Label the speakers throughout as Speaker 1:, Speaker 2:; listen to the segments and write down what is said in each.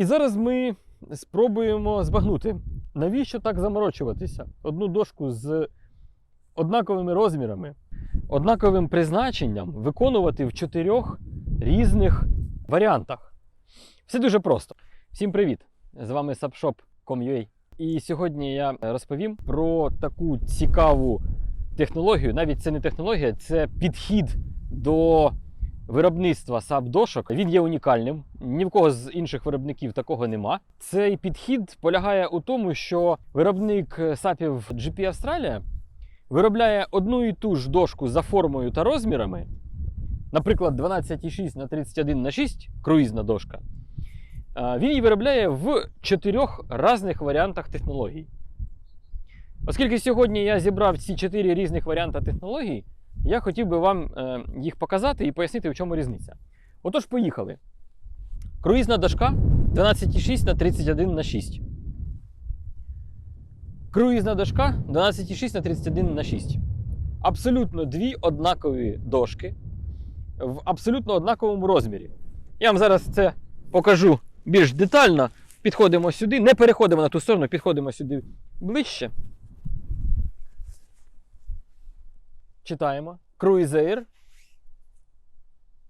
Speaker 1: І зараз ми спробуємо збагнути, навіщо так заморочуватися? Одну дошку з однаковими розмірами, однаковим призначенням виконувати в чотирьох різних варіантах. Все дуже просто. Всім привіт! З вами subshop.com.ua. І сьогодні я розповім про таку цікаву технологію. Навіть це не технологія, це підхід до виробництва SAP-дошок. Він є унікальним. Ні в кого з інших виробників такого нема. Цей підхід полягає у тому, що виробник САПів GP Австралія виробляє одну і ту ж дошку за формою та розмірами. Наприклад, 12,6 на 31 на 6 круїзна дошка. Він її виробляє в чотирьох різних варіантах технологій. Оскільки сьогодні я зібрав ці чотири різних варіанти технологій, я хотів би вам е, їх показати і пояснити, в чому різниця. Отож, поїхали. Круїзна дошка 12,6 на 31 на 6. Круїзна дошка 12,6 на 31 на 6. Абсолютно дві однакові дошки в абсолютно однаковому розмірі. Я вам зараз це покажу більш детально. Підходимо сюди, не переходимо на ту сторону, підходимо сюди ближче. Читаємо. Cruiser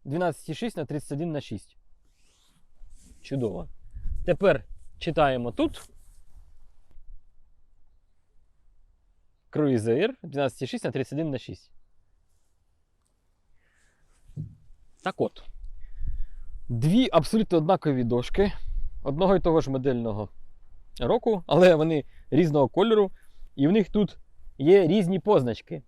Speaker 1: 12,6 на 31 на 6. Чудово. Тепер читаємо тут. Cruiser 12,6 на 31 на 6. Так от. Дві абсолютно однакові дошки одного і того ж модельного року, але вони різного кольору, і в них тут є різні позначки.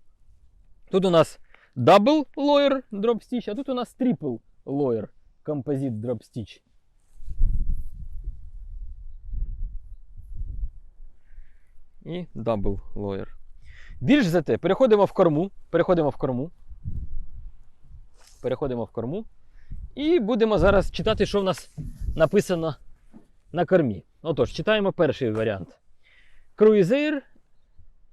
Speaker 1: Тут у нас Double Lawyer Drop Stitch, а тут у нас Triple Lawyer Composite Drop Stitch. І Double Lawyer. Більш за те, переходимо в корму. Переходимо в корму. Переходимо в корму. І будемо зараз читати, що в нас написано на кормі. Отож, читаємо перший варіант. Cruiser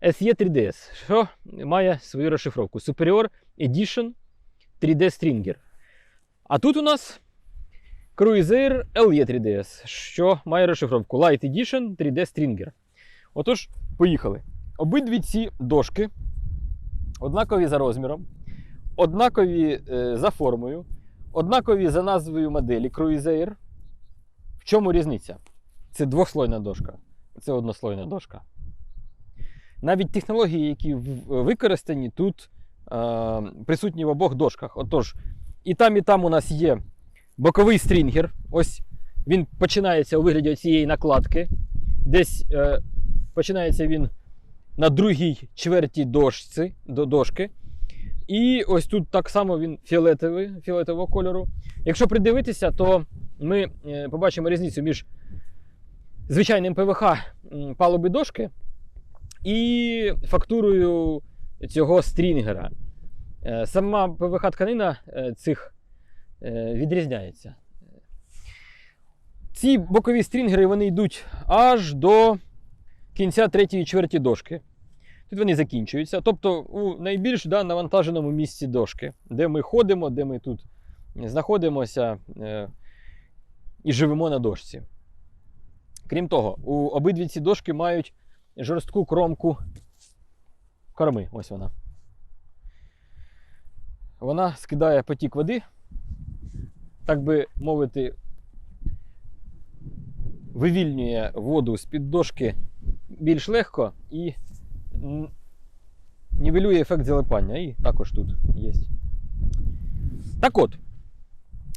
Speaker 1: SE 3DS, що має свою розшифровку. Superior Edition 3D Stringer. А тут у нас Cruiser LE 3DS, що має розшифровку Light Edition 3D Stringer. Отож, поїхали. Обидві ці дошки однакові за розміром, однакові е, за формою, однакові за назвою моделі Cruiser. В чому різниця? Це двохслойна дошка, це однослойна дошка. Навіть технології, які використані, тут е, присутні в обох дошках. Отож, і там, і там у нас є боковий стрінгер. Ось він починається у вигляді цієї накладки. Десь е, починається він на другій чверті дошці, до дошки. І ось тут так само він фіолетовий, фіолетового кольору. Якщо придивитися, то ми е, побачимо різницю між звичайним ПВХ палуби дошки і фактурою цього стрінгера. Е, Сама ПВХ тканина е, цих е, відрізняється. Ці бокові стрінгери вони йдуть аж до кінця третьої чверті дошки. Тут вони закінчуються. Тобто у найбільш да, навантаженому місці дошки, де ми ходимо, де ми тут знаходимося е, і живемо на дошці. Крім того, у обидві ці дошки мають жорстку кромку корми. Ось вона. Вона скидає потік води, так би мовити, вивільнює воду з-під дошки більш легко і нівелює ефект залипання. І також тут є. Так от,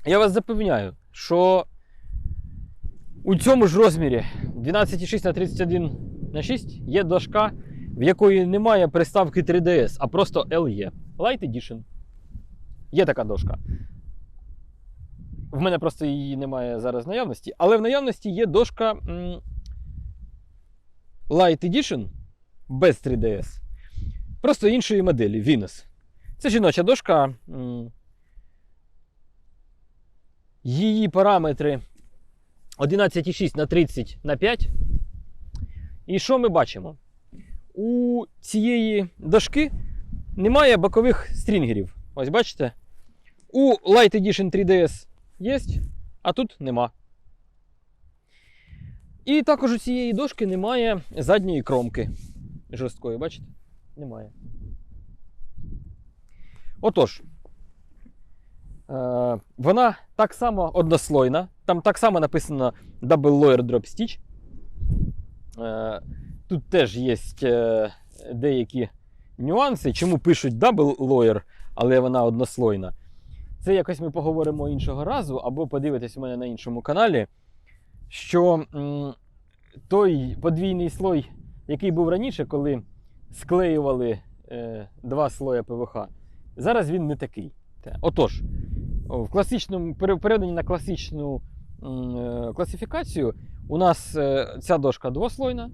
Speaker 1: я вас запевняю, що у цьому ж розмірі 12,6 на 31 на 6 є дошка, в якої немає приставки 3DS, а просто LE. Light Edition. Є така дошка. В мене просто її немає зараз в наявності, але в наявності є дошка Light Edition без 3DS. Просто іншої моделі Venus. Це жіноча дошка. Її параметри 11,6 на 30 на 5. І що ми бачимо? У цієї дошки немає бокових стрінгерів. Ось бачите? У Light Edition 3DS є, а тут нема. І також у цієї дошки немає задньої кромки жорсткої, бачите? Немає. Отож, е, вона так само однослойна, там так само написано Double Layer Drop Stitch. Е, тут теж є е, деякі нюанси, чому пишуть Double Layer, але вона однослойна. Це якось ми поговоримо іншого разу, або подивитесь у мене на іншому каналі, що той подвійний слой, який був раніше, коли склеювали е, два слоя ПВХ, зараз він не такий. Отож, в класичному пере- передані на класичну класифікацію у нас е, ця дошка двослойна,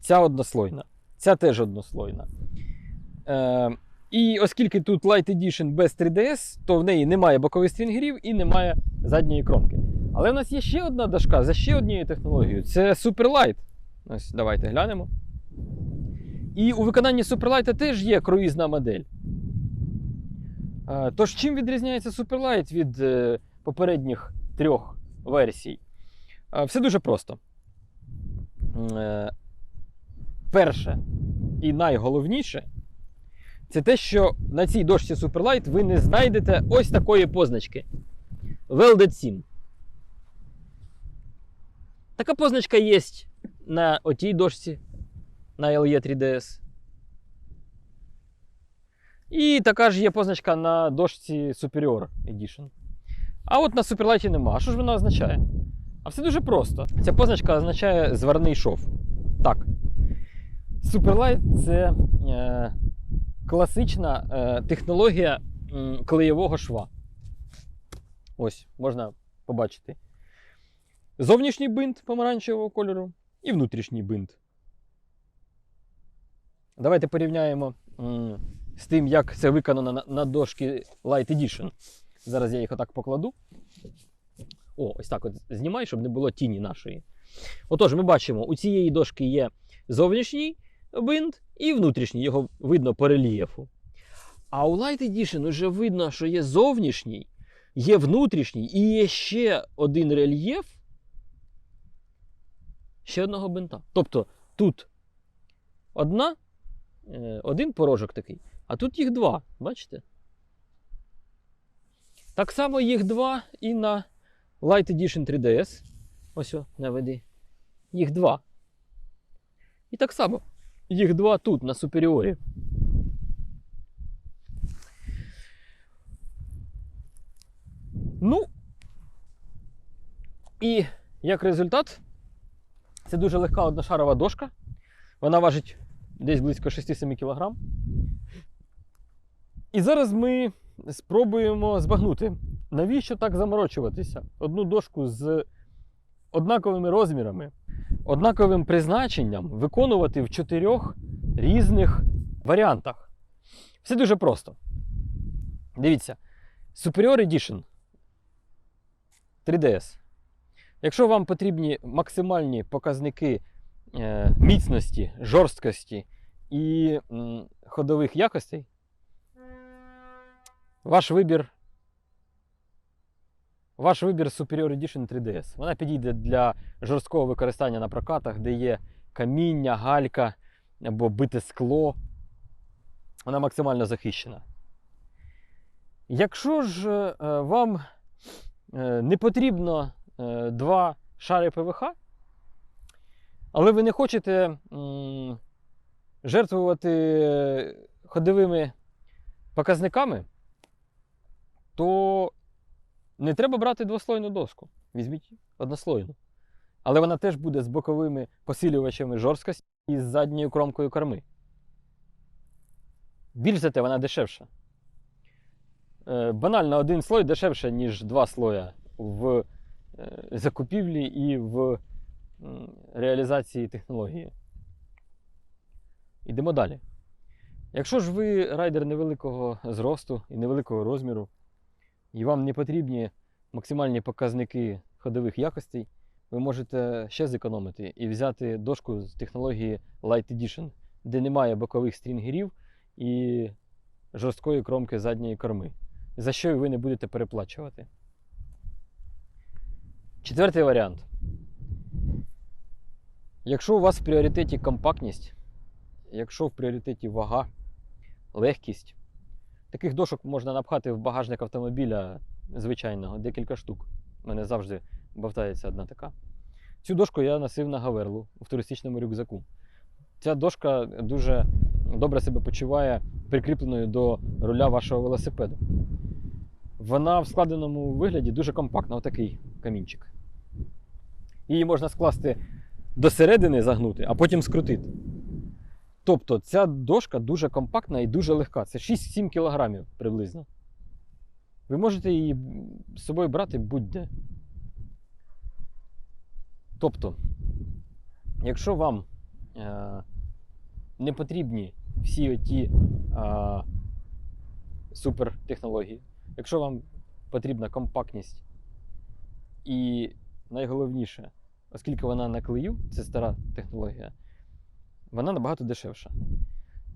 Speaker 1: ця однослойна, ця теж однослойна. Е, і оскільки тут Light Edition без 3DS, то в неї немає бокових стрінгерів і немає задньої кромки. Але в нас є ще одна дошка за ще однією технологією. Це Superlight. Ось давайте глянемо. І у виконанні Superlight теж є круїзна модель. Е, Тож, чим відрізняється Superlight від попередніх трьох версій? Е, Все дуже просто. Е, Перше і найголовніше це те, що на цій дошці Superlight ви не знайдете ось такої позначки. Welded 7. Така позначка є на отій дошці на LE 3DS. І така ж є позначка на дошці Superior Edition. А от на Superlight нема. Що ж вона означає? А все дуже просто. Ця позначка означає зварний шов. Так. Superlight це е, класична е, технологія м, клеєвого шва. Ось, можна побачити. Зовнішній бинт помаранчевого кольору і внутрішній бинт. Давайте порівняємо м, з тим, як це виконано на, на дошки Light Edition. Зараз я їх отак покладу. О, ось так от знімай, щоб не було тіні нашої. Отож, ми бачимо, у цієї дошки є зовнішній бинт і внутрішній, його видно по рельєфу. А у Light Edition вже видно, що є зовнішній, є внутрішній і є ще один рельєф ще одного бинта. Тобто тут одна, е, один порожок такий, а тут їх два. Бачите? Так само їх два і на Light Edition 3DS. Ось о, наведи. Їх два. І так само. Їх два тут, на Суперіорі. Ну. І як результат, це дуже легка одношарова дошка. Вона важить десь близько 6-7 кг. І зараз ми спробуємо збагнути, навіщо так заморочуватися? Одну дошку з однаковими розмірами, однаковим призначенням виконувати в чотирьох різних варіантах. Все дуже просто. Дивіться, Superior Edition 3DS. Якщо вам потрібні максимальні показники е, міцності, жорсткості і м, ходових якостей, ваш вибір. Ваш вибір Superior Edition 3DS. Вона підійде для жорсткого використання на прокатах, де є каміння, галька або бите скло. Вона максимально захищена. Якщо ж е, вам е, не потрібно е, два шари ПВХ, але ви не хочете жертвувати ходовими показниками, то не треба брати двослойну доску. Візьміть однослойну. Але вона теж буде з боковими посилювачами жорсткості і з задньою кромкою корми. Більш за те, вона дешевша. Е, банально один слой дешевше, ніж два слоя в е, закупівлі і в реалізації технології. Йдемо далі. Якщо ж ви райдер невеликого зросту і невеликого розміру, і вам не потрібні максимальні показники ходових якостей, ви можете ще зекономити і взяти дошку з технології Light Edition, де немає бокових стрінгерів і жорсткої кромки задньої корми, за що ви не будете переплачувати. Четвертий варіант. Якщо у вас в пріоритеті компактність, якщо в пріоритеті вага, легкість, таких дошок можна напхати в багажник автомобіля звичайного, декілька штук. У мене завжди бавтається одна така. Цю дошку я носив на Гаверлу в туристичному рюкзаку. Ця дошка дуже добре себе почуває прикріпленою до руля вашого велосипеду. Вона в складеному вигляді дуже компактна, отакий камінчик. Її можна скласти до середини загнути, а потім скрутити. Тобто ця дошка дуже компактна і дуже легка. Це 6-7 кілограмів приблизно. Ви можете її з собою брати будь-де. Тобто, якщо вам е, не потрібні всі оті е, супертехнології, якщо вам потрібна компактність і найголовніше, оскільки вона на клею, це стара технологія, вона набагато дешевша.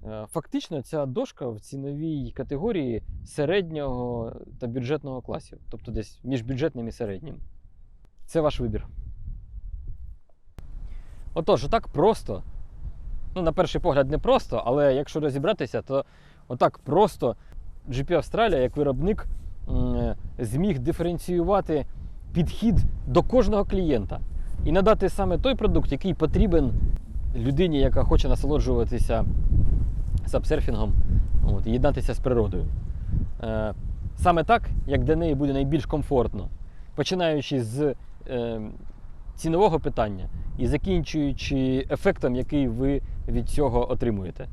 Speaker 1: Е, Фактично, ця дошка в ціновій категорії середнього та бюджетного класів, тобто десь між бюджетним і середнім. Це ваш вибір. Отож, отак просто. Ну, на перший погляд, не просто, але якщо розібратися, то отак просто GP Австралія, як виробник, зміг диференціювати підхід до кожного клієнта і надати саме той продукт, який потрібен людині, яка хоче насолоджуватися сапсерфінгом от, єднатися з природою. Е, саме так, як для неї буде найбільш комфортно, починаючи з е, цінового питання і закінчуючи ефектом, який ви від цього отримуєте.